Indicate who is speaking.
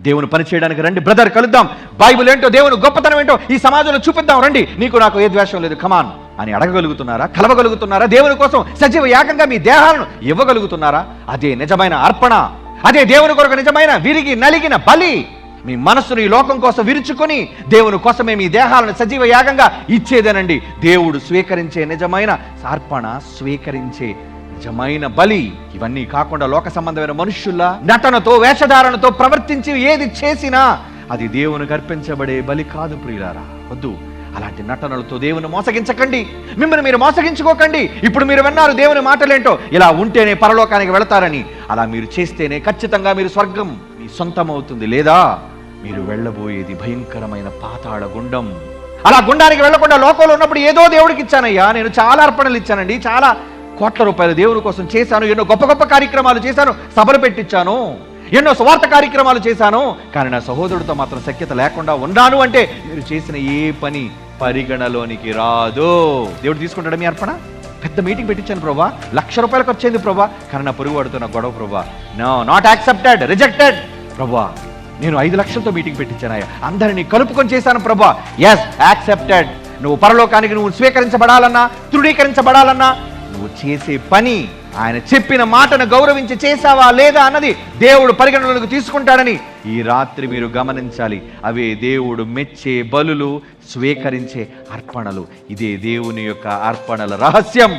Speaker 1: దేవుని పని చేయడానికి రండి. బ్రదర్ కలుద్దాం. బైబుల్ ఏంటో దేవుని గొప్పతనం ఏంటో ఈ సమాజంలో చూపిద్దాం. రండి. నీకు నాకు ఏ ద్వేషం లేదు. కమాన్ అని అడగగలుగుతున్నారా? కలవగలుగుతున్నారా? దేవుని కోసం సజీవ యాగంగా మీ దేహాలను ఇవ్వగలుగుతున్నారా? అదే నిజమైన అర్పణ. అదే దేవుని కొరకు నిజమైన విరిగి నలిగిన బలి. మీ మనస్సును ఈ లోకం కోసం విరుచుకొని దేవుని కోసమే మీ దేహాలను సజీవ యాగంగా ఇచ్చేదేనండి. దేవుడు స్వీకరించే నిజమైన అర్పణ స్వీకరించే నిజమైన బలి. ఇవన్నీ కాకుండా లోక సంబంధమైన మనుష్యుల నటనతో వేషధారణతో ప్రవర్తించి ఏది చేసినా అది దేవునికి అర్పించబడే బలి కాదు ప్రియులారా. వద్దు. అలాంటి నటనలతో దేవుని మోసగించకండి. మిమ్మల్ని మీరు మోసగించుకోకండి. ఇప్పుడు మీరు విన్నారు దేవుని మాటలేంటో. ఇలా ఉంటేనే పరలోకానికి వెళతారని. అలా మీరు చేస్తేనే ఖచ్చితంగా మీరు స్వర్గం మీ సొంతం అవుతుంది లేదా? మీరు వెళ్ళబోయేది భయంకరమైన పాతాళ గుండం. అలా గుండానికి వెళ్ళకుండా లోకంలో ఉన్నప్పుడు ఏదో దేవుడికి ఇచ్చానయ్యా. నేను చాలా అర్పణలు ఇచ్చానండి. చాలా కోట్ల రూపాయలు దేవుని కోసం చేశాను ఎన్నో గొప్ప గొప్ప కార్యక్రమాలు చేశాను సభలు పెట్టించాను ఎన్నో స్వార్థ కార్యక్రమాలు చేశాను కానీ నా సహోదరుడితో మాత్రం సఖ్యత లేకుండా ఉన్నాను అంటే మీరు చేసిన ఏ పని పరిగణలోనికి రాదు. దేవుడు తీసుకుంటాడు మీ అర్పణ? పెద్ద మీటింగ్ పెట్టించాను ప్రభా. లక్ష రూపాయలు ఖర్చు అయింది ప్రభా. కానీ నా పొరుగు పడుతున్న గొడవ ప్రభా. నో నాట్ యాక్సెప్టెడ్ రిజెక్టెడ్ ప్రభా నేను ఐదు లక్షలతో మీటింగ్ పెట్టించాను అయ్యా. అందరినీ కలుపుకొని చేశాను ప్రభా. ఎస్ యాక్సెప్టెడ్ నువ్వు పరలోకానికి నువ్వు స్వీకరించబడాలన్నా తృఢీకరించబడాలన్నా నువ్వు చేసే పని ఆయన చెప్పిన మాటను గౌరవించి చేశావా లేదా అన్నది దేవుడు పరిగణనలోకి తీసుకుంటాడని ఈ రాత్రి మీరు గమనించాలి. అవే దేవుడు మెచ్చే బలులు స్వీకరించే అర్పణలు. ఇదే దేవుని యొక్క అర్పణల రహస్యం.